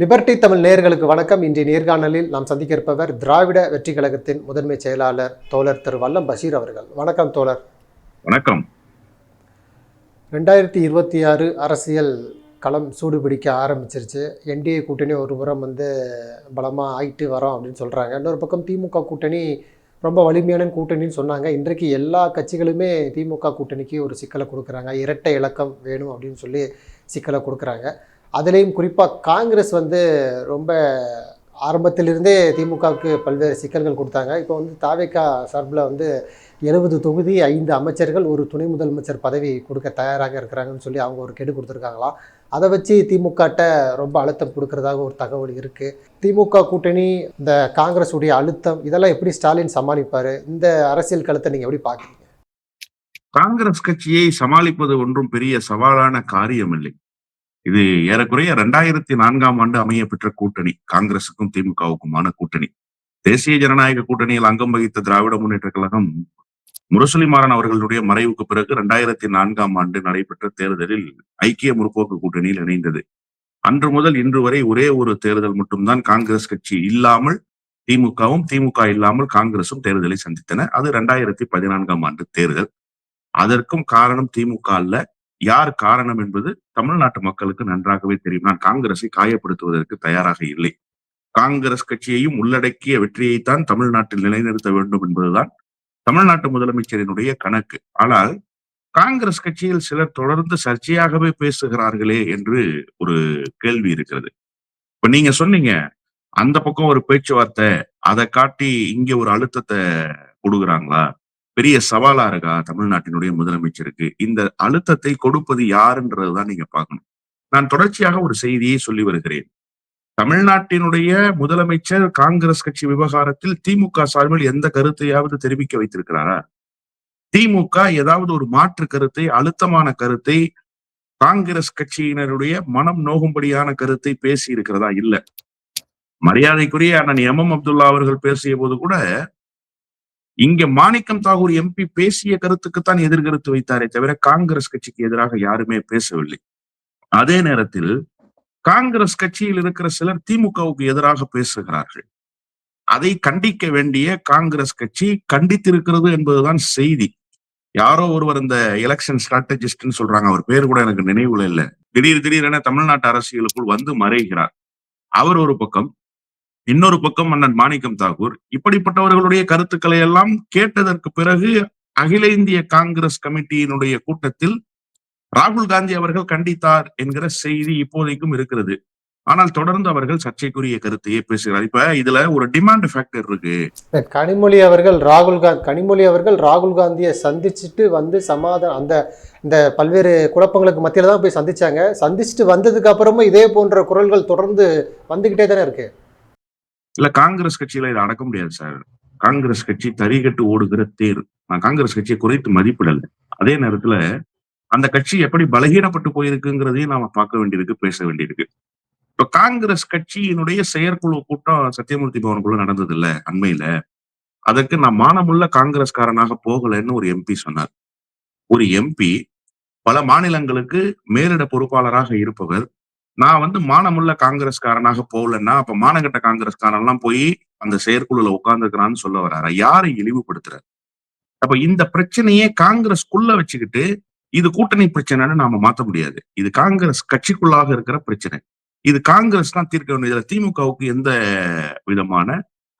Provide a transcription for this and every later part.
Liberty Tamil நேயர்களுக்கு வணக்கம். இன்றைய நேர்காணலில் நாம் சந்திக்க இருப்பவர் திராவிட வெற்றி கழகத்தின் முதன்மை செயலாளர் தோழர் திரு வல்லம் பஷீர் அவர்கள். வணக்கம் தோழர். வணக்கம். ரெண்டாயிரத்தி இருபத்தி ஆறு அரசியல் களம் சூடு பிடிக்க ஆரம்பிச்சிருச்சு என்டிஏ கூட்டணி ஒரு புறம் வந்து பலமாக ஆயிட்டு வரோம் அப்படின்னு சொல்கிறாங்க இன்னொரு பக்கம் திமுக கூட்டணி ரொம்ப வலிமையான கூட்டணின்னு சொன்னாங்க. இன்றைக்கு எல்லா கட்சிகளுமே திமுக கூட்டணிக்கு ஒரு சிக்கலை கொடுக்குறாங்க. இரட்டை இலக்கம் வேணும் அப்படின்னு சொல்லி சிக்கலை கொடுக்குறாங்க. அதுலேயும் குறிப்பாக காங்கிரஸ் வந்து ரொம்ப ஆரம்பத்திலிருந்தே திமுகவுக்கு பல்வேறு சிக்கல்கள் கொடுத்தாங்க. இப்போ வந்து தாவேக்கா சார்பில் வந்து எழுபது தொகுதி ஐந்து அமைச்சர்கள் ஒரு துணை முதலமைச்சர் பதவி கொடுக்க தயாராக இருக்கிறாங்கன்னு சொல்லி அவங்க ஒரு கெடு கொடுத்துருக்காங்களாம் அதை வச்சு திமுகட்ட ரொம்ப அழுத்தம் கொடுக்கறதாக ஒரு தகவல் இருக்குது திமுக கூட்டணி இந்த காங்கிரஸ் உடைய அழுத்தம் இதெல்லாம் எப்படி ஸ்டாலின் சமாளிப்பார்? இந்த அரசியல் களத்தை நீங்கள் எப்படி பார்க்குறீங்க காங்கிரஸ் கட்சியை சமாளிப்பது ஒன்றும் பெரிய சவாலான காரியம் இல்லை இது ஏறக்குறைய ரெண்டாயிரத்தி நான்காம் ஆண்டு அமைய பெற்ற கூட்டணி காங்கிரசுக்கும் திமுகவுக்குமான கூட்டணி. தேசிய ஜனநாயக கூட்டணியில் அங்கம் வகித்த திராவிட முன்னேற்ற கழகம் முரசொலி மாறன் அவர்களுடைய மறைவுக்கு பிறகு இரண்டாயிரத்தி நான்காம் ஆண்டு நடைபெற்ற தேர்தலில் ஐக்கிய முற்போக்கு கூட்டணியில் இணைந்தது. அன்று முதல் இன்று வரை ஒரே ஒரு தேர்தல் மட்டும்தான் காங்கிரஸ் கட்சி இல்லாமல் திமுகவும் திமுக இல்லாமல் காங்கிரசும் தேர்தலை சந்தித்தன. அது ரெண்டாயிரத்தி பதினான்காம் ஆண்டு தேர்தல். அதற்கும் காரணம் திமுக அல்ல. யார் காரணம் என்பது தமிழ்நாட்டு மக்களுக்கு நன்றாகவே தெரியும். நான் காங்கிரஸை காயப்படுத்துவதற்கு தயாராக இல்லை. காங்கிரஸ் கட்சியையும் உள்ளடக்கிய வெற்றியைத்தான் தமிழ்நாட்டில் நிலைநிறுத்த வேண்டும் என்பதுதான் தமிழ்நாட்டு முதலமைச்சரினுடைய கணக்கு. ஆனால் காங்கிரஸ் கட்சியில் சிலர் தொடர்ந்து சர்ச்சையாகவே பேசுகிறார்களே என்று ஒரு கேள்வி இருக்கிறது. இப்ப நீங்க சொன்னீங்க அந்த பக்கம் ஒரு பேச்சுவார்த்தை அதை காட்டி இங்க ஒரு அழுத்தத்தை கொடுக்குறாங்களா? பெரிய சவாலா இருக்கா தமிழ்நாட்டினுடைய முதலமைச்சருக்கு? இந்த அழுத்தத்தை கொடுப்பது யாருன்றதுதான் நீங்க பார்க்கணும். நான் தொடர்ச்சியாக ஒரு செய்தியை சொல்லி வருகிறேன். தமிழ்நாட்டினுடைய முதலமைச்சர் காங்கிரஸ் கட்சி விவகாரத்தில் திமுக சார்பில் எந்த கருத்தையாவது தெரிவிக்க வைத்திருக்கிறாரா? திமுக ஏதாவது ஒரு மாற்று கருத்தை அழுத்தமான கருத்தை காங்கிரஸ் கட்சியினருடைய மனம் நோகும்படியான கருத்தை பேசி இருக்கிறதா இல்ல. மரியாதைக்குரிய அண்ணன் எம் எம் அப்துல்லா அவர்கள் பேசிய போது கூட இங்க மாணிக்கம் தாகூர் எம்பி பேசிய கருத்துக்குத்தான் எதிர்கருத்து வைத்தாரே தவிர காங்கிரஸ் கட்சிக்கு எதிராக யாருமே பேசவில்லை. அதே நேரத்தில் காங்கிரஸ் கட்சியில் இருக்கிற சிலர் திமுகவுக்கு எதிராக பேசுகிறார்கள். அதை கண்டிக்க வேண்டிய காங்கிரஸ் கட்சி கண்டித்திருக்கிறது என்பதுதான் செய்தி. யாரோ ஒருவர் இந்த எலெக்ஷன் ஸ்ட்ராட்டஜிஸ்ட்னு சொல்றாங்க அவர் பேர் கூட எனக்கு நினைவுல இல்லை. திடீர் திடீரென தமிழ்நாட்டு அரசியலுக்குள் வந்து மறைகிறார். அவர் ஒரு பக்கம் இன்னொரு பக்கம் அண்ணன் மாணிக்கம் தாகூர் இப்படிப்பட்டவர்களுடைய கருத்துக்களை எல்லாம் கேட்டதற்கு பிறகு அகில இந்திய காங்கிரஸ் கமிட்டியினுடைய கூட்டத்தில் ராகுல் காந்தி அவர்கள் கண்டித்தார் என்கிற செய்தி இப்போதைக்கும் இருக்கிறது. ஆனால் தொடர்ந்து அவர்கள் சர்ச்சைக்குரிய கருத்தையே பேசுகிறார். இப்ப இதுல ஒரு டிமாண்ட் ஃபேக்டர் இருக்கு. கனிமொழி அவர்கள் ராகுல் காந்தி கனிமொழி அவர்கள் ராகுல் காந்தியை சந்திச்சுட்டு வந்து சமாதானம் அந்த இந்த பல்வேறு குழப்பங்களுக்கு மத்தியில தான் போய் சந்திச்சாங்க. சந்திச்சுட்டு வந்ததுக்கு அப்புறமும் இதே போன்ற குரல்கள் தொடர்ந்து வந்துகிட்டே தானே இருக்கு. இல்ல காங்கிரஸ் கட்சியில இதை அடக்க முடியாது சார். காங்கிரஸ் கட்சி தறிகட்டு ஓடுகிற தேர். நான் காங்கிரஸ் கட்சியை குறைத்து மதிப்பிடல. அதே நேரத்துல அந்த கட்சி எப்படி பலகீனப்பட்டு போயிருக்குங்கிறதையும் நாம பார்க்க வேண்டியிருக்கு பேச வேண்டியிருக்கு. இப்ப காங்கிரஸ் கட்சியினுடைய செயற்குழு கூட்டம் சத்தியமூர்த்தி பவனுக்குள்ள நடந்தது இல்ல அண்மையில. அதற்கு நான் மானமுள்ள காங்கிரஸ்காரனாக போகலைன்னு ஒரு எம்பி சொன்னார். ஒரு எம்பி பல மாநிலங்களுக்கு மேலிட பொறுப்பாளராக இருப்பவர் நான் வந்து மானமுள்ள காங்கிரஸ்காரனாக போகலன்னா அப்ப மானகட்ட காங்கிரஸ்காரன் எல்லாம் போய் அந்த செயற்குழுல உட்கார்ந்துக்கிறான்னு சொல்ல வர்றாரு யாரை இழிவுபடுத்துறாரு? அப்ப இந்த பிரச்சனையே காங்கிரஸ்குள்ள வச்சுக்கிட்டு இது கூட்டணி பிரச்சனைன்னு நாம மாத்த முடியாது. இது காங்கிரஸ் கட்சிக்குள்ளாக இருக்கிற பிரச்சனை. இது காங்கிரஸ் தான் தீர்க்க வேண்டிய இதுல திமுகவுக்கு எந்த விதமான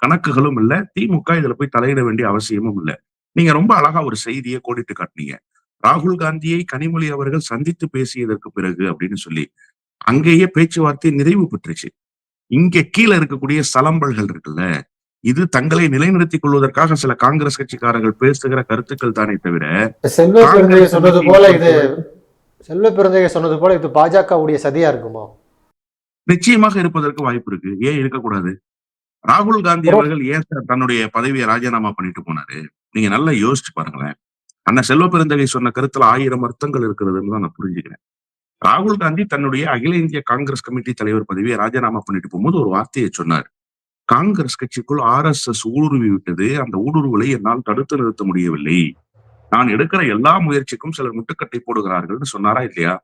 கணக்குகளும் இல்ல. திமுக இதுல போய் தலையிட வேண்டிய அவசியமும் இல்ல. நீங்க ரொம்ப அழகா ஒரு செய்தியை கோடிட்டு காட்டினீங்க. ராகுல் காந்தியை கனிமொழி அவர்கள் சந்தித்து பேசியதற்கு பிறகு அப்படின்னு சொல்லி அங்கேயே பேச்சுவார்த்தை நிறைவு பெற்றுச்சு. இங்க கீழே இருக்கக்கூடிய சலம்பல்கள் இருக்குல்ல இது தங்களை நிலைநிறுத்திக் கொள்வதற்காக சில காங்கிரஸ் கட்சிக்காரர்கள் பேசுகிற கருத்துக்கள் தானே தவிர செல்வ சொன்னது போல இது செல்வ பெருந்தையை சொன்னது போல இது பாஜகவுடைய சதியா இருக்குமா? நிச்சயமாக இருப்பதற்கு வாய்ப்பு இருக்கு. ஏன் இருக்கக்கூடாது? ராகுல் காந்தி அவர்கள் ஏன் சார் தன்னுடைய பதவியை ராஜினாமா பண்ணிட்டு போனாரு? நீங்க நல்லா யோசிச்சு பாருங்களேன். அண்ணன் செல்வ பெருந்தகை சொன்ன கருத்துல ஆயிரம் அர்த்தங்கள் இருக்கிறதுன்னு தான் நான் புரிஞ்சுக்கிறேன். ராகுல் காந்தி தன்னுடைய அகில இந்திய காங்கிரஸ் கமிட்டி தலைவர் பதவியை ராஜினாமா பண்ணிட்டு போகும்போது ஒரு வார்த்தையை சொன்னார். காங்கிரஸ் கட்சிக்குள் ஆர் எஸ் எஸ் ஊடுருவி விட்டது. அந்த ஊடுருவலை என்னால் தடுத்து நிறுத்த முடியவில்லை. நான் எடுக்கிற எல்லா முயற்சிக்கும் சிலர் முட்டுக்கட்டை போடுகிறார்கள்னு சொன்னாரா இல்லையா?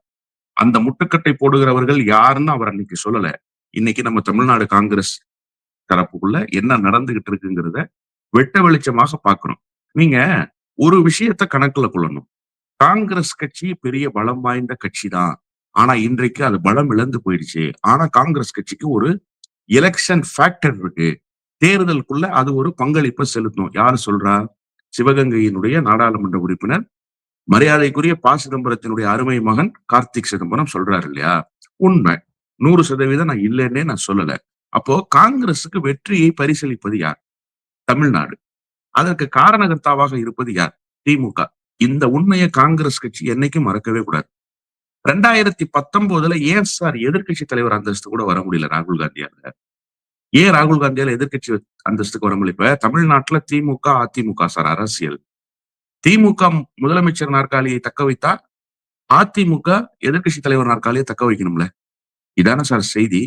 அந்த முட்டுக்கட்டை போடுகிறவர்கள் யாருன்னு அவர் அன்னைக்கு சொல்லல. இன்னைக்கு நம்ம தமிழ்நாடு காங்கிரஸ் தரப்புக்குள்ள என்ன நடந்துகிட்டு இருக்குங்கிறத வெட்ட வெளிச்சமாக பார்க்கணும். நீங்க ஒரு விஷயத்த கணக்குல கொள்ளணும். காங்கிரஸ் கட்சி பெரிய பலம் வாய்ந்த கட்சி தான் ஆனா இன்றைக்கு அது பலம் இழந்து போயிடுச்சு. ஆனா காங்கிரஸ் கட்சிக்கு ஒரு எலெக்ஷன் ஃபேக்டர் இருக்கு. தேர்தலுக்குள்ள அது ஒரு பங்களிப்பை செலுத்தும். யாரு சொல்றா? சிவகங்கையினுடைய நாடாளுமன்ற உறுப்பினர் மரியாதைக்குரிய ப. சிதம்பரத்தினுடைய அருமை மகன் கார்த்திக் சிதம்பரம் சொல்றாரு இல்லையா? உண்மை. நூறு சதவீதம் நான் இல்லைன்னே நான் சொல்லல. அப்போ காங்கிரசுக்கு வெற்றியை பரிசீலிப்பது யார்? தமிழ்நாடு. அதற்கு காரணகர்த்தாவாக இருப்பது யார்? திமுக. இந்த உண்மையை காங்கிரஸ் கட்சி என்னைக்கும் மறக்கவே கூடாது. ரெண்டாயிரத்தி பத்தொன்பதுல ஏன் சார் எதிர்க்கட்சி தலைவர் அந்தஸ்து கூட வர முடியல ராகுல் காந்தியால ஏன் ராகுல் காந்தியால எதிர்கட்சி அந்தஸ்துக்கு வர முடியல? இப்ப தமிழ்நாட்டுல திமுக அதிமுக சார் அரசியல். திமுக முதலமைச்சர் நாற்காலியை தக்க வைத்தா அதிமுக எதிர்க்கட்சி தலைவர் நாற்காலியை தக்க வைக்கணும்ல? இதான சார் செய்தி.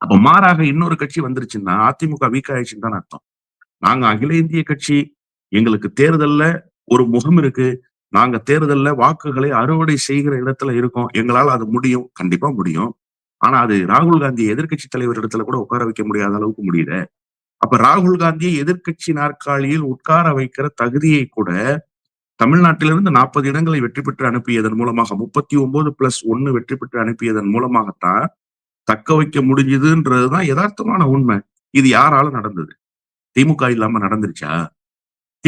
அப்ப மாறாக இன்னொரு கட்சி வந்துருச்சுன்னா அதிமுக வீக் ஆயிடுச்சுன்னு தான் அர்த்தம். நாங்க அகில இந்திய கட்சி எங்களுக்கு தேர்தல்ல ஒரு முகம் இருக்கு. நாங்க தேர்தல்ல வாக்குகளை அறுவடை செய்கிற இடத்துல இருக்கோம். எங்களால அது முடியும். கண்டிப்பா முடியும். ஆனா அது ராகுல் காந்தி எதிர்க்கட்சி தலைவர் இடத்துல கூட உட்கார வைக்க முடியாத அளவுக்கு முடியல. அப்ப ராகுல் காந்தியை எதிர்க்கட்சி நாற்காலியில் உட்கார வைக்கிற தகுதியை கூட தமிழ்நாட்டிலிருந்து நாற்பது இடங்களை வெற்றி பெற்று அனுப்பியதன் மூலமாக முப்பத்தி ஒன்பது பிளஸ் ஒன்னு வெற்றி பெற்று அனுப்பியதன் மூலமாகத்தான் தக்க வைக்க முடிஞ்சதுன்றதுதான் யதார்த்தமான உண்மை. இது யாரால நடந்தது? திமுக இல்லாம நடந்துருச்சா?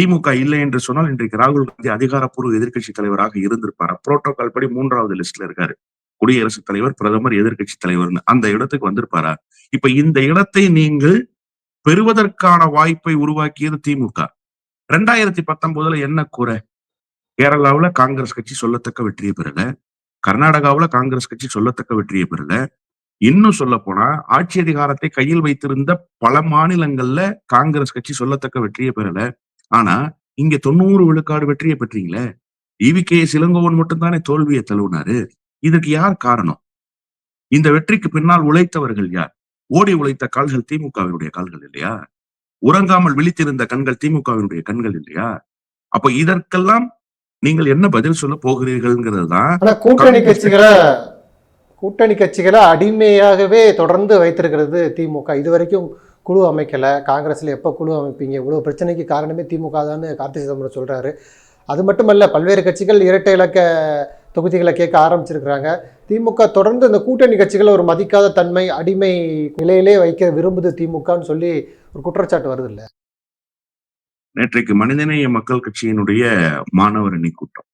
திமுக இல்லை என்று சொன்னால் இன்றைக்கு ராகுல் காந்தி அதிகாரப்பூர்வ எதிர்கட்சி தலைவராக இருந்திருப்பார்? புரோட்டோகால் படி மூன்றாவது லிஸ்ட்ல இருக்காரு. குடியரசுத் தலைவர் பிரதமர் எதிர்கட்சி தலைவர்னு. அந்த இடத்துக்கு வந்திருப்பாரா? இப்ப இந்த இடத்தை நீங்கள் பெறுவதற்கான வாய்ப்பை உருவாக்கியது திமுக. ரெண்டாயிரத்தி பத்தொன்பதுல என்ன குறை? கேரளாவுல காங்கிரஸ் கட்சி சொல்லத்தக்க வெற்றியை பெறல. கர்நாடகாவுல காங்கிரஸ் கட்சி சொல்லத்தக்க வெற்றியை பெறல. இன்னும் சொல்ல போனா ஆட்சி அதிகாரத்தை கையில் வைத்திருந்த பல மாநிலங்கள்ல காங்கிரஸ் கட்சி சொல்லத்தக்க வெற்றியை பெறல. ஆனா இங்க தொண்ணூறு விழுக்காடு வெற்றியை பெற்றீங்களே? இவி கே இளங்கோவன் மட்டும்தானே தோல்வியை தழுவினாரு? இதுக்கு யார் காரணம்? இந்த வெற்றிக்கு பின்னால் உழைத்தவர்கள் யார்? ஓடி உழைத்த கால்கள் திமுகவினுடைய கால்கள் இல்லையா? உறங்காமல் விழித்திருந்த கண்கள் திமுகவினுடைய கண்கள் இல்லையா? அப்ப இதற்கெல்லாம் நீங்கள் என்ன பதில் சொல்ல போகிறீர்கள்ங்கிறது தான் கூட்டணி கட்சிகளை கூட்டணி கட்சிகளை அடிமையாகவே தொடர்ந்து வைத்திருக்கிறது திமுக. இது வரைக்கும் குழு அமைக்கலை காங்கிரஸில் எப்போ குழு அமைப்பீங்க? இவ்வளோ பிரச்சனைக்கு காரணமே திமுக தான் கார்த்தி சிதம்பரம் சொல்கிறாரு அது மட்டுமல்ல பல்வேறு கட்சிகள் இரட்டை இலக்க தொகுதிகளை கேட்க ஆரம்பிச்சிருக்கிறாங்க. திமுக தொடர்ந்து இந்த கூட்டணி கட்சிகளை ஒரு மதிக்காத தன்மை அடிமை நிலையிலே வைக்க விரும்புது திமுகன்னு சொல்லி ஒரு குற்றச்சாட்டு வருது இல்லை நேற்றைக்கு மனிதநேய மக்கள் கட்சியினுடைய மாணவர் அணி கூட்டம்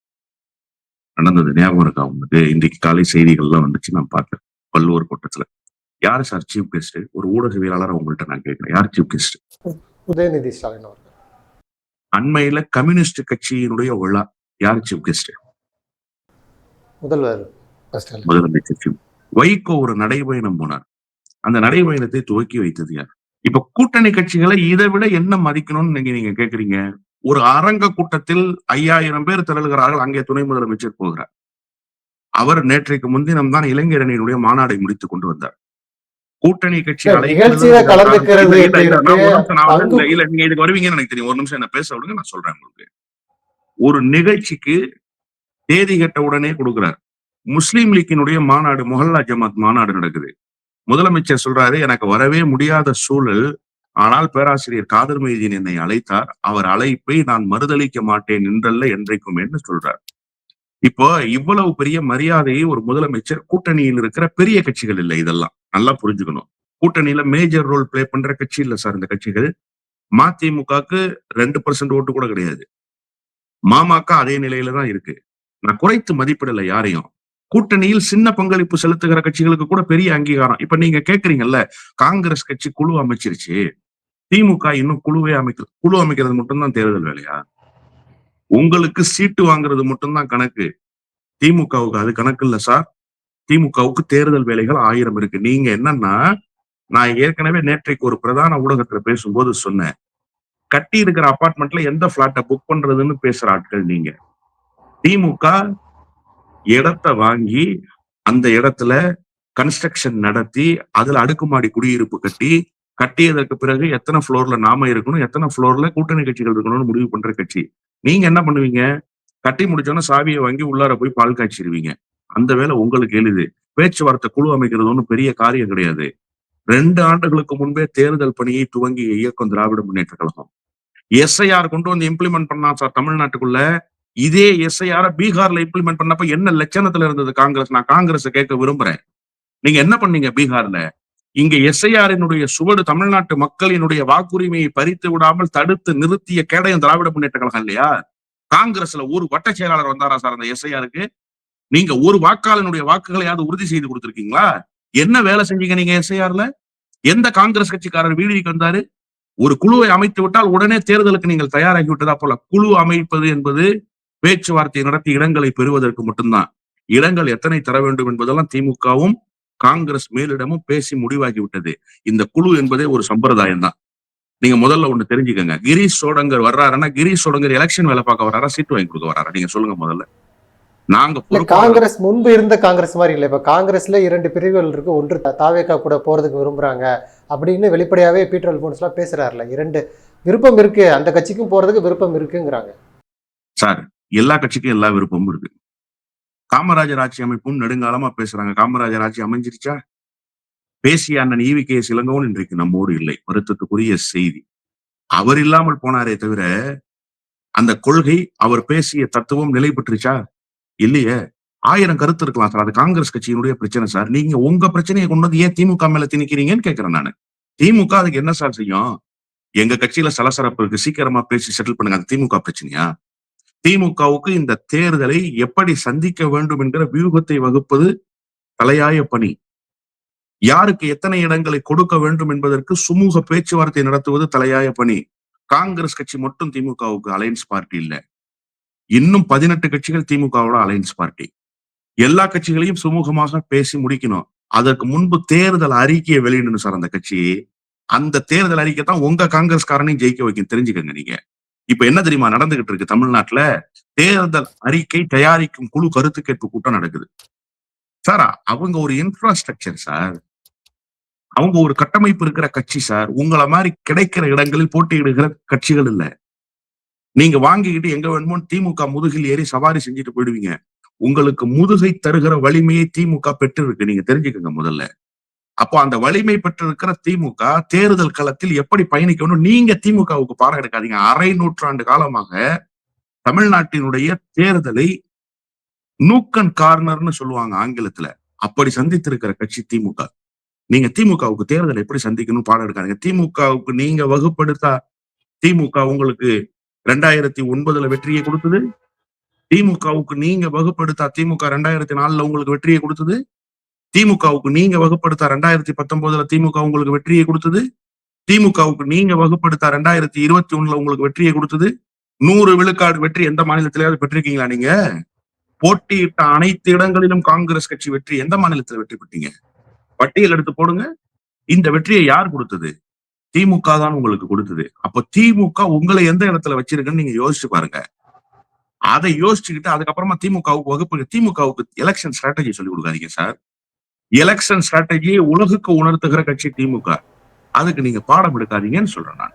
நடந்தது. ஞாபகம் இருக்கா உங்களுக்கு? இன்றைக்கு காலை செய்திகள்லாம் வந்துச்சு நான் பார்த்தேன். பல்வேறு கூட்டத்துல. யாரு சார் சீஃப் கெஸ்ட் ஒரு ஊடகவியலாளர் உங்கள்ட்ட நான் கேட்கிறேன். யார் சீஃப் கெஸ்ட் உதயநிதி ஸ்டாலின் அவர்கள். அண்மையில கம்யூனிஸ்ட் கட்சியினுடைய விழா யார் சீஃப் கெஸ்ட் முதல்வர் முதலமைச்சர். வைகோ ஒரு நடைபயணம் போனார். அந்த நடைபயணத்தை துவக்கி வைத்தது யார்? இப்ப கூட்டணி கட்சிகளை இதை விட என்ன மதிக்கணும்னு நீங்க நீங்க கேக்குறீங்க ஒரு அரங்க கூட்டத்தில் ஐயாயிரம் பேர் திரளுகிறார்கள் அங்கே துணை முதலமைச்சர் போகிறார். அவர் நேற்றைக்கு முன்தினம் தான் இளைஞரணியினுடைய மாநாடை முடித்துக் கொண்டு வந்தார். கூட்டணி கட்சி நிகழ்ச்சியில கலந்துக்கிறது இல்ல, நீங்க இதுக்கு வருவீங்கன்னு எனக்கு தெரியும். ஒரு நிமிஷம் என்ன பேச விடுங்க நான் சொல்றேன் உங்களுக்கு. ஒரு நிகழ்ச்சிக்கு தேதி கேட்ட உடனே கொடுக்கிறார். முஸ்லீம் லீக்கினுடைய மாநாடு மொஹல்லா ஜமாத் மாநாடு நடக்குது. முதலமைச்சர் சொல்றாரு எனக்கு வரவே முடியாத சூழல் ஆனால் பேராசிரியர் காதர் மைதீன் என்னை அழைத்தார். அவர் அழைப்பை நான் மறுதளிக்க மாட்டேன் என்றல்ல என்றைக்கும் என்று சொல்றார். இப்போ இவ்வளவு பெரிய மரியாதையை ஒரு முதலமைச்சர் கூட்டணியில் இருக்கிற பெரிய கட்சிகள் இல்லை இதெல்லாம். நல்லா புரிஞ்சுக்கணும். கூட்டணியில மேஜர் ரோல் பிளே பண்ற கட்சி இல்ல சார் இந்த கட்சிகள். மதிமுகக்கு ரெண்டு பர்சன்ட் ஓட்டு கூட கிடையாது. மாமாக்க அதே நிலையில தான் இருக்கு. நான் குறைத்து மதிப்பிடல யாரையும். கூட்டணியில் சின்ன பங்களிப்பு செலுத்துகிற கட்சிகளுக்கு கூட பெரிய அங்கீகாரம். இப்ப நீங்க கேக்குறீங்கல்ல காங்கிரஸ் கட்சி குழு அமைச்சிருச்சு. திமுக இன்னும் குழுவே அமைக்க குழு அமைக்கிறது மட்டும்தான் தேர்தல் வேலையா? உங்களுக்கு சீட்டு வாங்குறது மட்டும்தான் கணக்கு. திமுகவுக்கு அது கணக்கு இல்ல சார். திமுகவுக்கு தேர்தல் வேலைகள் ஆயிரம் இருக்கு. நீங்க என்னன்னா நான் ஏற்கனவே நேற்றைக்கு ஒரு பிரதான ஊடகத்துல பேசும்போது சொன்னேன். கட்டி இருக்கிற அபார்ட்மெண்ட்ல எந்த பிளாட்டை புக் பண்றதுன்னு பேசுற ஆட்கள் நீங்க. திமுக இடத்தை வாங்கி அந்த இடத்துல கன்ஸ்ட்ரக்ஷன் நடத்தி அதுல அடுக்குமாடி குடியிருப்பு கட்டி கட்டியதற்கு பிறகு எத்தனை ஃப்ளோர்ல நாம இருக்கணும் எத்தனை ஃப்ளோர்ல கூட்டணி கட்சிகள் இருக்கணும்னு முடிவு பண்ற கட்சி. நீங்க என்ன பண்ணுவீங்க? கட்டி முடிச்சோன்னா சாவியை வாங்கி உள்ளார போய் பால் காய்ச்சிருவீங்க. அந்த வேலை உங்களுக்கு எளிது. பேச்சுவார்த்தை குழு அமைக்கிறது ஒன்றும் பெரிய காரியம் கிடையாது. ரெண்டு ஆண்டுகளுக்கு முன்பே தேர்தல் பணியை துவங்கிய இயக்கம் திராவிட முன்னேற்ற கழகம். எஸ்ஐஆர் கொண்டு வந்து இம்ப்ளிமெண்ட் பண்ணா சார் தமிழ்நாட்டுக்குள்ள இதே எஸ்ஐஆர பீகார்ல இம்ப்ளிமெண்ட் பண்ணப்ப என்ன லட்சணத்துல இருந்தது காங்கிரஸ்? நான் காங்கிரஸ் கேட்க விரும்புறேன். நீங்க என்ன பண்ணீங்க பீகார்ல? இங்க எஸ்ஐஆரினுடைய சுவடு தமிழ்நாட்டு மக்களினுடைய வாக்குரிமையை பறித்து விடாமல் தடுத்து நிறுத்திய கேடயம் திராவிட முன்னேற்ற கழகம் இல்லையா? காங்கிரஸ்ல ஒரு வட்ட செயலாளர் வந்தாரா சார் அந்த எஸ்ஐஆருக்கு நீங்க ஒரு வாக்காளனுடைய வாக்குகளையாவது உறுதி செய்து கொடுத்திருக்கீங்களா? என்ன வேலை செஞ்சீங்க நீங்க எஸ்ஐஆர்ல? எந்த காங்கிரஸ் கட்சிக்காரர் வீடுக்கு வந்தாரு? ஒரு குழுவை அமைத்து விட்டால் உடனே தேர்தலுக்கு நீங்கள் தயாராகி விட்டதா போல. குழு அமைப்பது என்பது பேச்சுவார்த்தை நடத்தி இடங்களை பெறுவதற்கு மட்டும்தான். இடங்கள் எத்தனை தர வேண்டும் என்பதெல்லாம் திமுகவும் காங்கிரஸ் மேலிடமும் பேசி முடிவாகி விட்டது. இந்த குழு என்பதே ஒரு சம்பிரதாயம் தான் நீங்க முதல்ல ஒண்ணு தெரிஞ்சுக்கங்க. கிரீஷ் சோடங்கர் வர்றாருன்னா கிரீஷ் சோடங்கர் எலெக்ஷன் வேலை பார்க்க வர்றாரா? சீட்டு வாங்கி கொடுக்க வர்றாரா? நீங்க சொல்லுங்க முதல்ல. நாங்க காங்கிரஸ் முன்பு இருந்த காங்கிரஸ் மாதிரி இல்லை. இப்ப காங்கிரஸ்ல இரண்டு பிரிவுகள் இருக்கு. ஒன்று தாவேக்கா கூட போறதுக்கு விரும்புறாங்க அப்படின்னு வெளிப்படையாவே பீட்டர் அல்போன்ஸ்லாம் பேசுறாருல. இரண்டு விருப்பம் இருக்கு. அந்த கட்சிக்கும் போறதுக்கு விருப்பம் இருக்குங்கிறாங்க. சார் எல்லா கட்சிக்கும் எல்லா விருப்பமும் இருக்கு. காமராஜர் ஆட்சி அமைப்பும் நெடுங்காலமா பேசுறாங்க. காமராஜர் ஆட்சி அமைஞ்சிருச்சா? பேசிய அண்ணன் ஈவி கே இளங்கோவன் இன்றைக்கு நம்மோடு இல்லை. வருத்தத்துக்குரிய செய்தி. அவர் இல்லாமல் போனாரே தவிர அந்த கொள்கை அவர் பேசிய தத்துவம் நிலை பெற்றுச்சா இல்லையே? ஆயிரம் கருத்து இருக்கலாம் சார். அது காங்கிரஸ் கட்சியினுடைய பிரச்சனை சார். நீங்க உங்க பிரச்சனையை கொண்டு வந்து ஏன் திமுக மேல திணிக்கிறீங்கன்னு கேக்குறேன் நானு. திமுக அதுக்கு என்ன சார் செய்யும்? எங்க கட்சியில சலசலப்பு இருக்கு. சீக்கிரமா பேசி செட்டில் பண்ணுங்க. அந்த திமுக பிரச்சனையா? திமுகவுக்கு இந்த தேர்தலை எப்படி சந்திக்க வேண்டும் என்கிற வியூகத்தை வகுப்பது தலையாய பணி. யாருக்கு எத்தனை இடங்களை கொடுக்க வேண்டும் என்பதற்கு சுமூக பேச்சுவார்த்தை நடத்துவது தலையாய பணி. காங்கிரஸ் கட்சி மட்டும் திமுகவுக்கு அலையன்ஸ் பார்ட்டி இல்ல. இன்னும் பதினெட்டு கட்சிகள் திமுகவோட அலையன்ஸ் பார்ட்டி எல்லா கட்சிகளையும் சுமூகமாக பேசி முடிக்கணும். அதற்கு முன்பு தேர்தல் அறிக்கையை வெளியிடணும் சார் அந்த கட்சி. அந்த தேர்தல் அறிக்கை தான் உங்க காங்கிரஸ்காரனையும் ஜெயிக்க வைக்கும். தெரிஞ்சுக்கங்க நீங்க. இப்ப என்ன தெரியுமா நடந்துகிட்டு இருக்கு தமிழ்நாட்டுல? தேர்தல் அறிக்கை தயாரிக்கும் குழு கருத்து கேட்பு கூட்டம் நடக்குது. சார் அவங்க ஒரு இன்ஃப்ராஸ்ட்ரக்சர் சார். அவங்க ஒரு கட்டமைப்பு இருக்கிற கட்சி சார். உங்களை மாதிரி கிடைக்கிற இடங்களில் போட்டியிடுகிற கட்சிகள் இல்ல. நீங்க வாங்கிக்கிட்டு எங்க வேணுமோ திமுக முதுகில் ஏறி சவாரி செஞ்சுட்டு போயிடுவீங்க. உங்களுக்கு முதுகை தருகிற வலிமையை திமுக பெற்றிருக்கு. நீங்க தெரிஞ்சுக்கோங்க முதல்ல. அப்போ அந்த வலிமை பெற்றிருக்கிற திமுக தேர்தல் களத்தில் எப்படி பயணிக்கணும் நீங்க திமுகவுக்கு பாடம் எடுக்காதீங்க. அரை நூற்றாண்டு காலமாக தமிழ்நாட்டினுடைய தேர்தலை நூக்கன் கார்னர்னு சொல்லுவாங்க ஆங்கிலத்துல. அப்படி சந்தித்திருக்கிற கட்சி திமுக. நீங்க திமுகவுக்கு தேர்தல் எப்படி சந்திக்கணும் பாடம் எடுக்காதீங்க. திமுகவுக்கு நீங்க வகுப்படுத்தா திமுக உங்களுக்கு ரெண்டாயிரத்தி ஒன்பதுல வெற்றியை கொடுத்தது. திமுகவுக்கு நீங்க வகுப்படுத்த திமுக ரெண்டாயிரத்தி நாலுல உங்களுக்கு வெற்றியை கொடுத்தது. திமுகவுக்கு நீங்க வகுப்படுத்த ரெண்டாயிரத்தி பத்தொன்பதுல திமுக உங்களுக்கு வெற்றியை கொடுத்தது. திமுகவுக்கு நீங்க வகுப்படுத்த ரெண்டாயிரத்தி இருபத்தி ஒண்ணுல உங்களுக்கு வெற்றியை கொடுத்தது. நூறு விழுக்காடு வெற்றி எந்த மாநிலத்திலேயாவது பெற்றிருக்கீங்களா நீங்க? போட்டியிட்ட அனைத்து இடங்களிலும் காங்கிரஸ் கட்சி வெற்றி எந்த மாநிலத்தில் வெற்றி பெற்றீங்க? பட்டியல் எடுத்து போடுங்க. இந்த வெற்றியை யார் கொடுத்தது? திமுக தான் உங்களுக்கு கொடுத்தது. அப்ப திமுக உங்களை எந்த இடத்துல வச்சிருக்குன்னு நீங்க யோசிச்சு பாருங்க. அதை யோசிச்சுக்கிட்டு அதுக்கப்புறமா திமுகவுக்கு வகுப்பு திமுகவுக்கு எலெக்ஷன் ஸ்ட்ராட்டஜி சொல்லி கொடுக்காதீங்க சார் எலெக்ஷன் ஸ்ட்ராட்டஜியை உலகுக்கு உணர்த்துகிற கட்சி திமுக. அதுக்கு நீங்க பாடம் எடுக்காதீங்கன்னு சொல்றேன் நான்.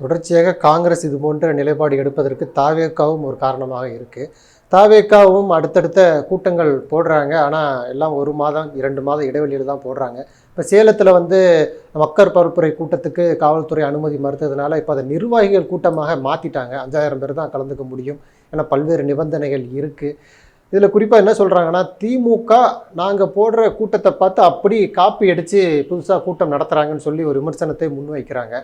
தொடர்ச்சியாக காங்கிரஸ் இது போன்ற நிலைப்பாடு எடுப்பதற்கு தாவேக்காவும் ஒரு காரணமாக இருக்கு. தாவேக்காவும் அடுத்தடுத்த கூட்டங்கள் போடுறாங்க. ஆனால் எல்லாம் ஒரு மாதம் இரண்டு மாதம் இடைவெளியில் தான் போடுறாங்க. இப்போ சேலத்தில் வந்து மக்கள் பரப்புரை கூட்டத்துக்கு காவல்துறை அனுமதி மறுத்ததுனால இப்போ அதை நிர்வாகிகள் கூட்டமாக மாற்றிட்டாங்க அஞ்சாயிரம் பேர் தான் கலந்துக்க முடியும் ஏன்னா பல்வேறு நிபந்தனைகள் இருக்குது இதில் குறிப்பாக என்ன சொல்கிறாங்கன்னா திமுக நாங்கள் போடுற கூட்டத்தை பார்த்து அப்படி காப்பி அடித்து புதுசாக கூட்டம் நடத்துகிறாங்கன்னு சொல்லி ஒரு விமர்சனத்தை முன்வைக்கிறாங்க.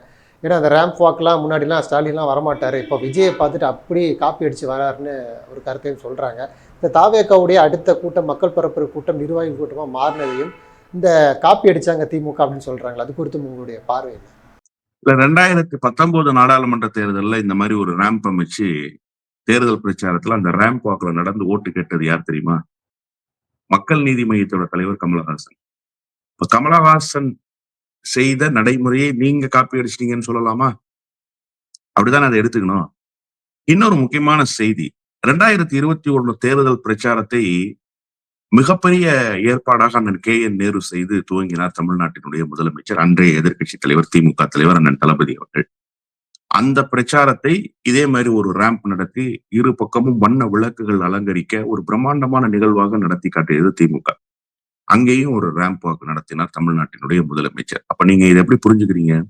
ஏன்னா அந்த ரேம்ப் வாக்லாம் முன்னாடிலாம் ஸ்டாலின்லாம் வரமாட்டார். இப்போ விஜயை பார்த்துட்டு அப்படி காப்பி அடித்து வராருன்னு ஒரு கருத்தையும் சொல்கிறாங்க இந்த தாவேக்காவுடைய அடுத்த கூட்டம் மக்கள் பரப்புரை கூட்டம் நிர்வாகி கூட்டமாக மாறினதையும் இந்த காப்பி அடிச்சாங்க திமுக அப்படின்னு சொல்றாங்களா அது குறித்து உங்களுடைய பார்வை இல்ல ரெண்டாயிரத்தி பத்தொன்பது நாடாளுமன்ற தேர்தலில் இந்த மாதிரி ஒரு ரேம்ப் அமைச்சு தேர்தல் பிரச்சாரத்துல அந்த ரேம்ப் வாக்குல நடந்து ஓட்டு கேட்டது யார் தெரியுமா? மக்கள் நீதி மையத்தோட தலைவர் கமலஹாசன். இப்ப கமலஹாசன் செய்த நடைமுறையை நீங்க காப்பி அடிச்சிட்டீங்கன்னு சொல்லலாமா? அப்படிதான் அதை எடுத்துக்கணும். இன்னொரு முக்கியமான செய்தி ரெண்டாயிரத்தி இருபத்தி ஒண்ணு தேர்தல் பிரச்சாரத்தை மிகப்பெரிய ஏற்பாடாக அண்ணன் கே என் நேரு செய்து துவங்கினார் தமிழ்நாட்டினுடைய முதலமைச்சர் அன்றைய எதிர்க்கட்சி தலைவர் திமுக தலைவர் அண்ணன் தளபதி அவர்கள். அந்த பிரச்சாரத்தை இதே மாதிரி ஒரு ரேம்ப் நடத்தி இரு பக்கமும் வண்ண விளக்குகள் அலங்கரிக்க ஒரு பிரம்மாண்டமான நிகழ்வாக நடத்தி காட்டியது திமுக. அங்கேயும் ஒரு ரேம்ப் வாக் நடத்தினார் தமிழ்நாட்டினுடைய முதலமைச்சர். அப்ப நீங்க இதை எப்படி புரிஞ்சுக்கிறீங்க?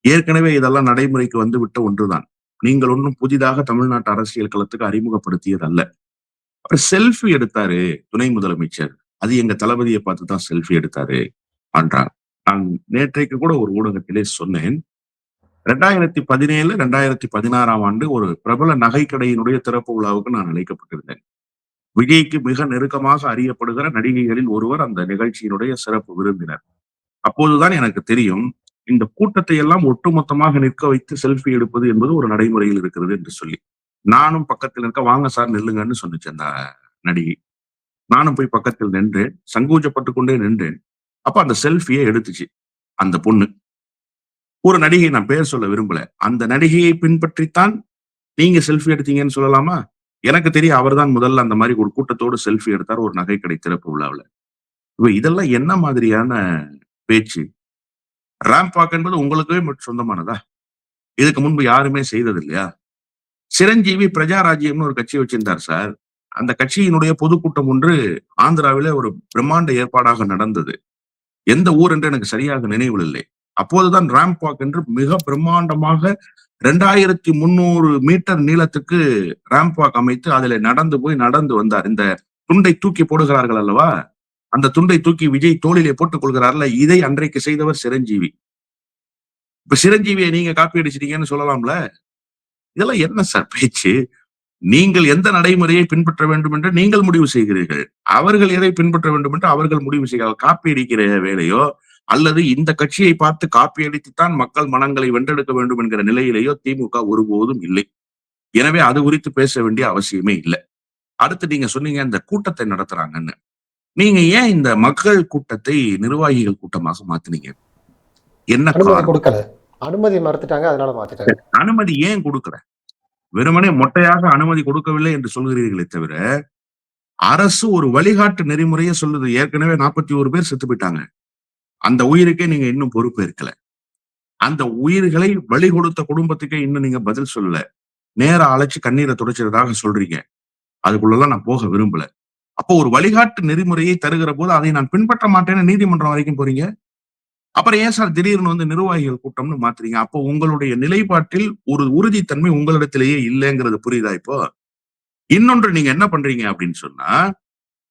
ஏற்கனவே இதெல்லாம் நடைமுறைக்கு வந்து விட்ட ஒன்றுதான். நீங்கள் ஒன்றும் புதிதாக தமிழ்நாட்டு அரசியல் களத்துக்கு அறிமுகப்படுத்தியது அல்ல அவர் செல்ஃபி எடுத்தாரு துணை முதலமைச்சர். அது எங்க தளபதியை பார்த்து தான் செல்ஃபி எடுத்தாரு என்றார். நான் நேற்றைக்கு கூட ஒரு ஊடகத்திலே சொன்னேன். ரெண்டாயிரத்தி பதினேழு ரெண்டாயிரத்தி பதினாறாம் ஆண்டு ஒரு பிரபல நகைக்கடையினுடைய திறப்பு விழாவுக்கு நான் அழைக்கப்பட்டிருந்தேன். விஜய்க்கு மிக நெருக்கமாக அறியப்படுகிற நடிகைகளில் ஒருவர் அந்த நிகழ்ச்சியினுடைய சிறப்பு விருந்தினர். அப்போதுதான் எனக்கு தெரியும் இந்த கூட்டத்தை எல்லாம் ஒட்டுமொத்தமாக நிற்க வைத்து செல்ஃபி எடுப்பது என்பது ஒரு நடைமுறையில் இருக்கிறது என்று சொல்லி. நானும் பக்கத்தில் இருக்க வாங்க சார் நில்லுங்கன்னு சொன்னிச்சு அந்த நடிகை. நானும் போய் பக்கத்தில் நின்றேன் சங்கூஜப்பட்டு கொண்டே நின்றேன் அப்ப அந்த செல்ஃபியை எடுத்துச்சு அந்த பொண்ணு. ஒரு நடிகை நான் பேர் சொல்ல விரும்பல. அந்த நடிகையை பின்பற்றித்தான் நீங்க செல்ஃபி எடுத்தீங்கன்னு சொல்லலாமா? எனக்கு தெரியும் அவர்தான் முதல்ல அந்த மாதிரி ஒரு கூட்டத்தோடு செல்ஃபி எடுத்தார் ஒரு நகைக்கடை திறப்பு விழாவில். இப்ப இதெல்லாம் என்ன மாதிரியான பேச்சு? ரேம்பாக் என்பது உங்களுக்கே சொந்தமானதா? இதுக்கு முன்பு யாருமே செய்தது இல்லையா சிரஞ்சீவி பிரஜா ராஜ்யம்னு ஒரு கட்சி வச்சிருந்தார் சார். அந்த கட்சியினுடைய பொதுக்கூட்டம் ஒன்று ஆந்திராவில ஒரு பிரம்மாண்ட ஏற்பாடாக நடந்தது. எந்த ஊர் என்று எனக்கு சரியாக நினைவில் இல்லை. அப்போதுதான் ராம்பாக் என்று மிக பிரம்மாண்டமாக ரெண்டாயிரத்தி முன்னூறு மீட்டர் நீளத்துக்கு ராம்பாக் அமைத்து அதில் நடந்து போய் நடந்து வந்தார். இந்த துண்டை தூக்கி போடுகிறார்கள் அல்லவா? அந்த துண்டை தூக்கி விஜய் தோளிலே போட்டுக் கொள்கிறார்ல இதை அன்றைக்கு செய்தவர் சிரஞ்சீவி. இப்ப சிரஞ்சீவியை நீங்க காப்பி அடிச்சிட்டீங்கன்னு சொல்லலாம்ல? இதெல்லாம் என்ன சார் பேச்சு? நீங்கள் எந்த நடைமுறையை பின்பற்ற வேண்டும் என்று நீங்கள் முடிவு செய்கிறீர்கள். அவர்கள் எதை பின்பற்ற வேண்டும் என்று அவர்கள் முடிவு செய்கிறார்கள். காப்பி அடிக்கிற வேலையோ அல்லது இந்த கட்சியை பார்த்து காப்பி அடித்துத்தான் மக்கள் மனங்களை வென்றெடுக்க வேண்டும் என்கிற நிலையிலேயோ திமுக ஒருபோதும் இல்லை. எனவே அது குறித்து பேச வேண்டிய அவசியமே இல்லை. அடுத்து நீங்க சொன்னீங்க இந்த கூட்டத்தை நடத்துறாங்கன்னு. நீங்க ஏன் இந்த மக்கள் கூட்டத்தை நிர்வாகிகள் கூட்டமாக மாத்துனீங்க? என்ன காரணம்? கொடுக்கல. அனுமதி மறுத்துட்டாங்க அதனால மாத்திட்டாங்க. அனுமதி ஏன் கொடுக்கற வெறுமனே மொட்டையாக அனுமதி கொடுக்கவில்லை என்று சொல்கிறீர்களே தவிர அரசு ஒரு வழிகாட்டு நெறிமுறையை சொல்லுது. ஏற்கனவே நாற்பத்தி ஒரு பேர் செத்து போயிட்டாங்க. அந்த உயிருக்கே நீங்க இன்னும் பொறுப்பு இருக்கல. அந்த உயிர்களை வழி கொடுத்த குடும்பத்துக்கே இன்னும் நீங்க பதில் சொல்லல. நேரா அழைச்சு கண்ணீரை துடைச்சதாக சொல்றீங்க. அதுக்குள்ளதான் நான் போக விரும்பல. அப்போ ஒரு வழிகாட்டு நெறிமுறையை தருகிற போது அதை நான் பின்பற்ற மாட்டேன்னு நீதிமன்றம் வரைக்கும் போறீங்க? அப்புறம் ஏன் சார் திடீர்னு வந்து நிர்வாகிகள் கூட்டம்னு மாத்துறீங்க? அப்போ உங்களுடைய நிலைப்பாட்டில் ஒரு உறுதித்தன்மை உங்களிடத்திலேயே இல்லைங்கிறது புரியுதா இப்போ? இன்னொன்று நீங்க என்ன பண்றீங்க அப்படின்னு சொன்னா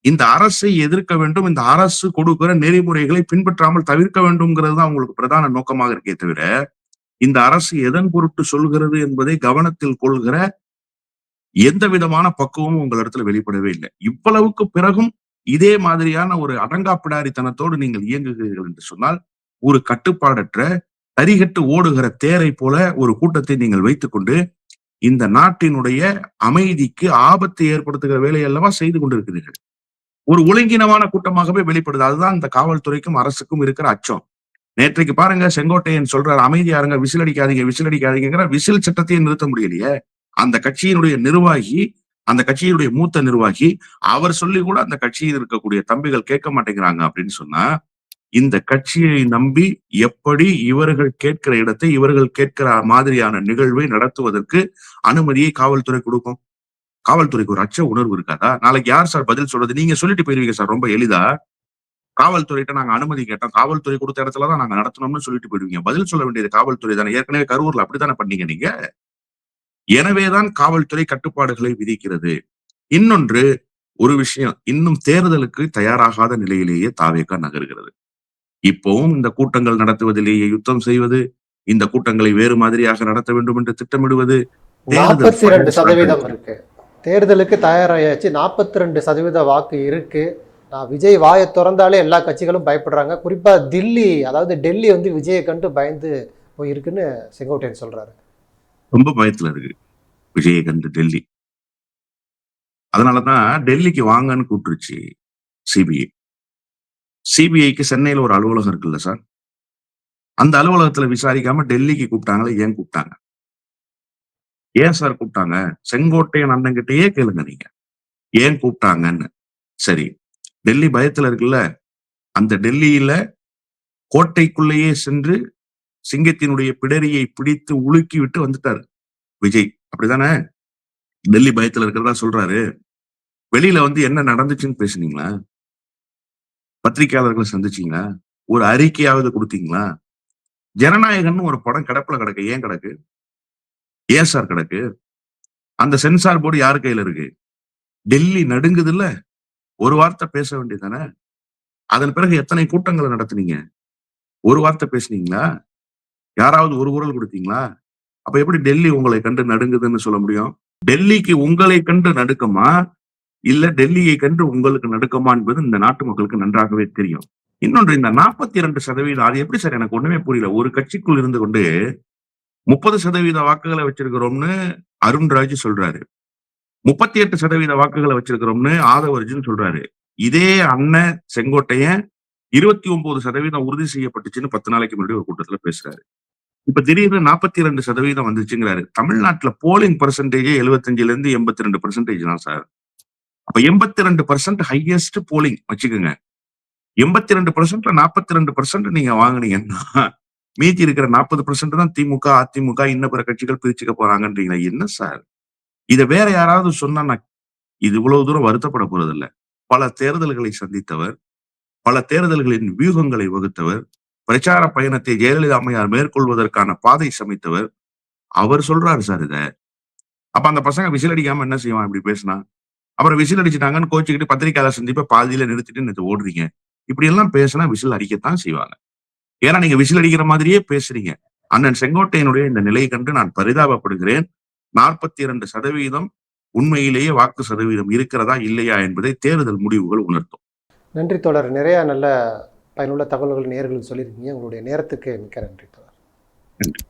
இந்த அரசை எதிர்க்க வேண்டும் இந்த அரசு கொடுக்கிற நெறிமுறைகளை பின்பற்றாமல் தவிர்க்க வேண்டும்ங்கிறது தான் உங்களுக்கு பிரதான நோக்கமாக இருக்கே தவிர இந்த அரசு எதன் பொருட்டு சொல்கிறது என்பதை கவனத்தில் கொள்கிற எந்த விதமான பக்குவமும் உங்களிடத்துல வெளிப்படவே இல்லை. இவ்வளவுக்கு பிறகும் இதே மாதிரியான ஒரு அடங்காப்பிடாரித்தனத்தோடு நீங்கள் இயங்குகிறீர்கள் என்று சொன்னால் ஒரு கட்டுப்பாடற்ற தரிகட்டு ஓடுகிற தேரை போல ஒரு கூட்டத்தை நீங்கள் வைத்துக்கொண்டு இந்த நாட்டினுடைய அமைதிக்கு ஆபத்தை ஏற்படுத்துகிற வேலையல்லவா செய்து கொண்டிருக்கிறீர்கள். ஒரு ஒழுங்கினமான கூட்டமாகவே வெளிப்படுது. அதுதான் இந்த காவல்துறைக்கும் அரசுக்கும் இருக்கிற அச்சம். நேற்றைக்கு பாருங்க செங்கோட்டையன் சொல்றாரு அமைதியாருங்க விசில் அடிக்காதீங்க விசில் அடிக்காதீங்கிற விசில் சட்டத்தையே நிறுத்த முடியலையே. அந்த கட்சியினுடைய நிர்வாகி அந்த கட்சியினுடைய மூத்த நிர்வாகி அவர் சொல்லி கூட அந்த கட்சியில் இருக்கக்கூடிய தம்பிகள் கேட்க மாட்டேங்கிறாங்க. அப்படின்னு சொன்னா இந்த கட்சியை நம்பி எப்படி இவர்கள் கேட்கிற இடத்தை இவர்கள் கேட்கிற மாதிரியான நிகழ்வை நடத்துவதற்கு அனுமதியை காவல்துறை கொடுக்கும்? காவல்துறைக்கு ஒரு அச்ச உணர்வு இருக்காதா? நாளைக்கு யார் சார் பதில் சொல்றது? நீங்க சொல்லிட்டு போயிருவீங்க சார் ரொம்ப எளிதா? காவல்துறைகிட்ட நாங்க அனுமதி கேட்டோம். காவல்துறை கொடுத்த இடத்துலதான் நாங்க நடத்தணும்னு சொல்லிட்டு போயிடுவீங்க பதில் சொல்ல வேண்டியது காவல்துறை தானே. ஏற்கனவே கரூர்ல அப்படித்தானே பண்ணீங்க நீங்க? எனவேதான் காவல்துறை கட்டுப்பாடுகளை விதிக்கிறது. இன்னொன்று ஒரு விஷயம் இன்னும் தேர்தலுக்கு தயாராகாத நிலையிலேயே தாவேக்கா நகர்கிறது. இப்பவும் இந்த கூட்டங்கள் நடத்துவதிலேயே யுத்தம் செய்வது இந்த கூட்டங்களை வேறு மாதிரியாக நடத்த வேண்டும் என்று திட்டமிடுவது நாற்பத்தி ரெண்டு சதவீதம். இருக்கு. தேர்தலுக்கு தயாராயாச்சு. நாற்பத்தி ரெண்டு சதவீத வாக்கு இருக்கு. நான் விஜய் வாயை திறந்தாலே எல்லா கட்சிகளும் பயப்படுறாங்க. குறிப்பா தில்லி அதாவது டெல்லி வந்து விஜயை கண்டு பயந்து போயிருக்குன்னு செங்கோட்டையன் சொல்றாரு. ரொம்ப பயத்துல இருக்கு விஜயை கண்டு டெல்லி. அதனாலதான் டெல்லிக்கு வாங்கன்னு கூப்பிட்டுருச்சு சிபிஐ. சிபிஐக்கு சென்னையில ஒரு அலுவலகம் இருக்குல்ல சார்? அந்த அலுவலகத்துல விசாரிக்காம டெல்லிக்கு கூப்பிட்டாங்களே? ஏன் கூப்பிட்டாங்க? ஏன் சார் கூப்பிட்டாங்க? செங்கோட்டையன் அண்ணன்கிட்டயே கேளுங்க நீங்க. ஏன் கூப்பிட்டாங்கன்னு. சரி டெல்லி பயத்துல இருக்குல்ல? அந்த டெல்லியில கோட்டைக்குள்ளேயே சென்று சிங்கத்தினுடைய பிடரியை பிடித்து உலுக்கி விட்டு வந்துட்டாரு விஜய். அப்படிதானே? டெல்லி பயத்துல இருக்கிறதா சொல்றாரு. வெளியில வந்து என்ன நடந்துச்சுன்னு பேசுனீங்களா? பத்திரிகையாளர்களை சந்திச்சீங்களா? ஒரு அறிக்கையாவது கொடுத்தீங்களா? ஜனநாயகம்னு ஒரு படம் கிடப்புல கிடக்கு. ஏன் கிடக்கு? ஏன் சார் கிடக்கு? அந்த சென்சார் போர்டு யார் கையில இருக்கு? டெல்லி நடுங்குது இல்ல ஒரு வார்த்தை பேச வேண்டியதானே அதன் பிறகு எத்தனை கூட்டங்களை நடத்துனீங்க? ஒரு வார்த்தை பேசுனீங்களா? யாராவது ஒரு குரல் கொடுத்தீங்களா? அப்ப எப்படி டெல்லி உங்களை கண்டு நடுங்குதுன்னு சொல்ல முடியும்? டெல்லிக்கு உங்களை கண்டு நடுக்கமா? இல்ல டெல்லியை கண்டு உங்களுக்கு நடுக்கமா என்பது இந்த நாட்டு மக்களுக்கு நன்றாகவே தெரியும். இன்னொன்று இந்த நாற்பத்தி இரண்டு சதவீதம் அது எப்படி சார்? எனக்கு ஒண்ணுமே புரியல. ஒரு கட்சிக்குள் இருந்து கொண்டு முப்பது சதவீத வாக்குகளை வச்சிருக்கிறோம்னு அருண்ராஜ் சொல்றாரு. முப்பத்தி எட்டு சதவீத வாக்குகளை வச்சிருக்கிறோம்னு ஆதவர்ஜின்னு சொல்றாரு. இதே அண்ணன் செங்கோட்டையன் இருபத்தி ஒன்பது சதவீதம் உறுதி செய்யப்பட்டுச்சுன்னு பத்து நாளைக்கு முன்னாடி ஒரு கூட்டத்துல பேசுறாரு. இப்ப திடீர்னு நாற்பத்தி ரெண்டு சதவீதம் வந்துச்சுங்கிறாரு. தமிழ்நாட்டுல போலிங் பர்சன்டேஜே எழுபத்தஞ்சுல இருந்து எண்பத்தி ரெண்டு பர்சன்டேஜ் தான் சார். அப்ப எண்பத்தி ரெண்டு பர்சன்ட் ஹையஸ்ட் போலிங் வச்சுக்கோங்க. எண்பத்தி ரெண்டு பர்சன்ட்ல நாற்பத்தி ரெண்டு பர்சன்ட் நீங்க வாங்குனீங்கன்னா மீதி இருக்கிற நாற்பது பர்சன்ட் தான் திமுக அதிமுக இன்ன பிற கட்சிகள் பிரிச்சுக்க போறாங்கன்றீங்களா? என்ன சார்? இத வேற யாராவது சொன்னா நான் இது இவ்வளவு தூரம் வருத்தப்பட போறது இல்ல பல தேர்தல்களை சந்தித்தவர் பல தேர்தல்களின் வியூகங்களை வகுத்தவர் பிரச்சார பயணத்தை ஜெயலலிதா அம்மையார் மேற்கொள்வதற்கான பாதை சமைத்தவர். அவர் சொல்றாரு சார் இத. அப்ப அந்த பசங்க விசில் அடிக்காம என்ன செய்வான்? இப்படி பேசினா? அப்புறம் விசில் அடிச்சிட்டாங்கன்னு கோச்சுக்கிட்டு பத்திரிக்கையாளர் சந்திப்பை பாதியில நிறுத்திட்டு நேத்து ஓடுறீங்க. இப்படி எல்லாம் பேசினா விசில் அடிக்கத்தான் செய்வாங்க. ஏன்னா நீங்க விசில் அடிக்கிற மாதிரியே பேசுறீங்க. அண்ணன் செங்கோட்டையனுடைய இந்த நிலை கண்டு நான் பரிதாபப்படுகிறேன். நாற்பத்தி இரண்டு சதவீதம் உண்மையிலேயே வாக்கு சதவீதம் இருக்கிறதா இல்லையா என்பதை தேர்தல் முடிவுகள் உணர்த்தும். நன்றி தோழர். நிறையா நல்ல பயனுள்ள தகவல்கள் நேர்களுக்கு சொல்லியிருக்கீங்க. உங்களுடைய நேரத்துக்கு மிக்க நன்றி தோழர். நன்றி.